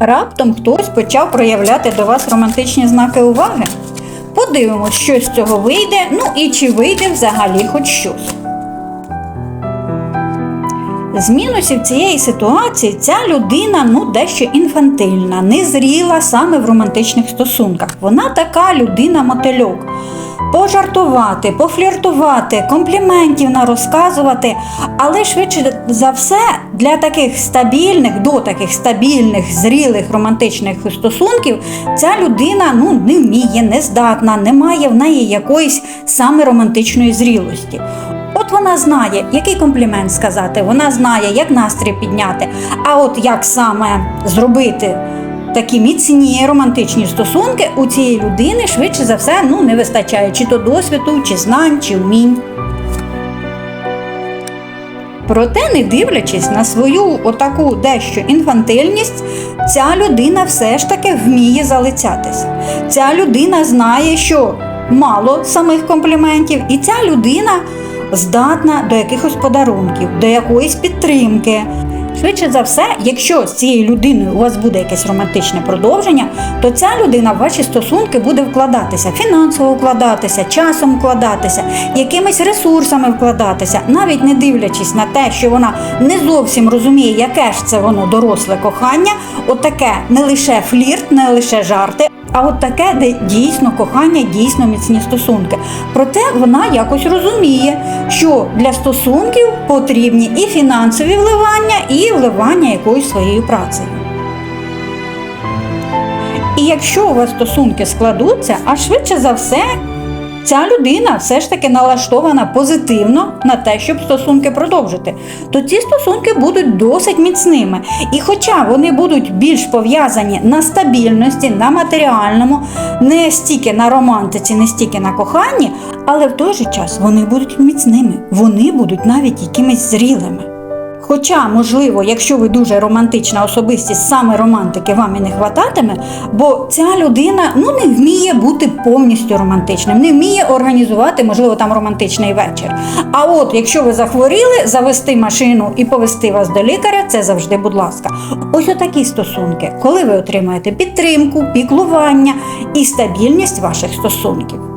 Раптом хтось почав проявляти до вас романтичні знаки уваги. Подивимось, що з цього вийде, ну і чи вийде взагалі хоч щось. З мінусів цієї ситуації ця людина ну дещо інфантильна, незріла саме в романтичних стосунках. Вона така людина-мотильок. Пожартувати, пофліртувати, компліментів нарозказувати, але швидше за все для таких стабільних, до таких стабільних, зрілих романтичних стосунків ця людина ну не вміє, не здатна, не має в неї якоїсь саме романтичної зрілості. От вона знає, який комплімент сказати, вона знає, як настрій підняти. А от як саме зробити такі міцні романтичні стосунки у цієї людини швидше за все ну, не вистачає чи то досвіду, чи знань, чи вмінь. Проте, не дивлячись на свою отаку дещо інфантильність, ця людина все ж таки вміє залицятися. Ця людина знає, що мало самих компліментів, і ця людина здатна до якихось подарунків, до якоїсь підтримки. Швидше за все, якщо з цією людиною у вас буде якесь романтичне продовження, то ця людина в ваші стосунки буде вкладатися, фінансово вкладатися, часом вкладатися, якимись ресурсами вкладатися, навіть не дивлячись на те, що вона не зовсім розуміє, яке ж це воно доросле кохання, отаке не лише флірт, не лише жарти. А от таке, де дійсно кохання, дійсно міцні стосунки. Проте вона якось розуміє, що для стосунків потрібні і фінансові вливання, і вливання якоюсь своєю працею. І якщо у вас стосунки складуться, а швидше за все, ця людина все ж таки налаштована позитивно на те, щоб стосунки продовжити, то ці стосунки будуть досить міцними. І хоча вони будуть більш пов'язані на стабільності, на матеріальному, не стільки на романтиці, не стільки на коханні, але в той же час вони будуть міцними, вони будуть навіть якимись зрілими. Хоча, можливо, якщо ви дуже романтична особистість, саме романтики вам і не хвататиме, бо ця людина ну не вміє бути повністю романтичним, не вміє організувати, можливо, там романтичний вечір. А от якщо ви захворіли, завести машину і повести вас до лікаря, це завжди, будь ласка. Ось отакі стосунки, коли ви отримаєте підтримку, піклування і стабільність ваших стосунків.